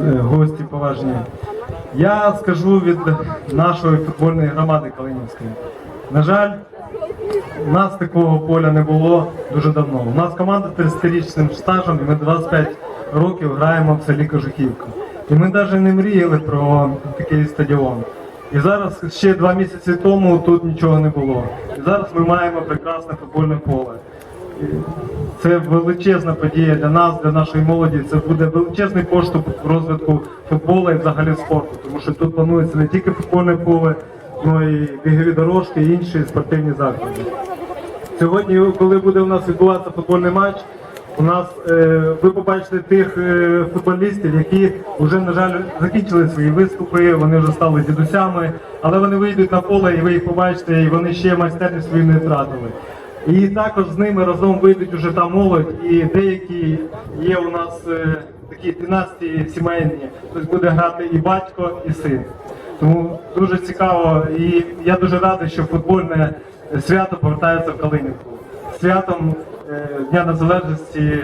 е, гості поважні. Я скажу від нашої футбольної громади Калинівської. На жаль, нас такого поля не було дуже давно. У нас команда 30-річним стажем, і ми 25 років граємо в селі Кожухівка. І ми навіть не мріяли про такий стадіон. І зараз ще два місяці тому тут нічого не було. І зараз ми маємо прекрасне футбольне поле. Це величезна подія для нас, для нашої молоді. Це буде величезний поштовх в розвитку футболу і взагалі спорту, тому що тут планується не тільки футбольне поле, але і бігові дорожки і інші спортивні заклади. Сьогодні, коли буде у нас відбуватися футбольний матч, у нас е, ви побачите тих е, футболістів, які вже, на жаль, закінчили свої виступи, вони вже стали дідусями, але вони вийдуть на поле і ви їх побачите, і вони ще майстерність свою не втратили. І також з ними разом вийдуть уже та молодь, і деякі є у нас е, такі династії сімейні, тобто буде грати і батько, і син. Тому дуже цікаво, і я дуже радий, що футбольне свято повертається в Калинівку. Святом е, Дня Незалежності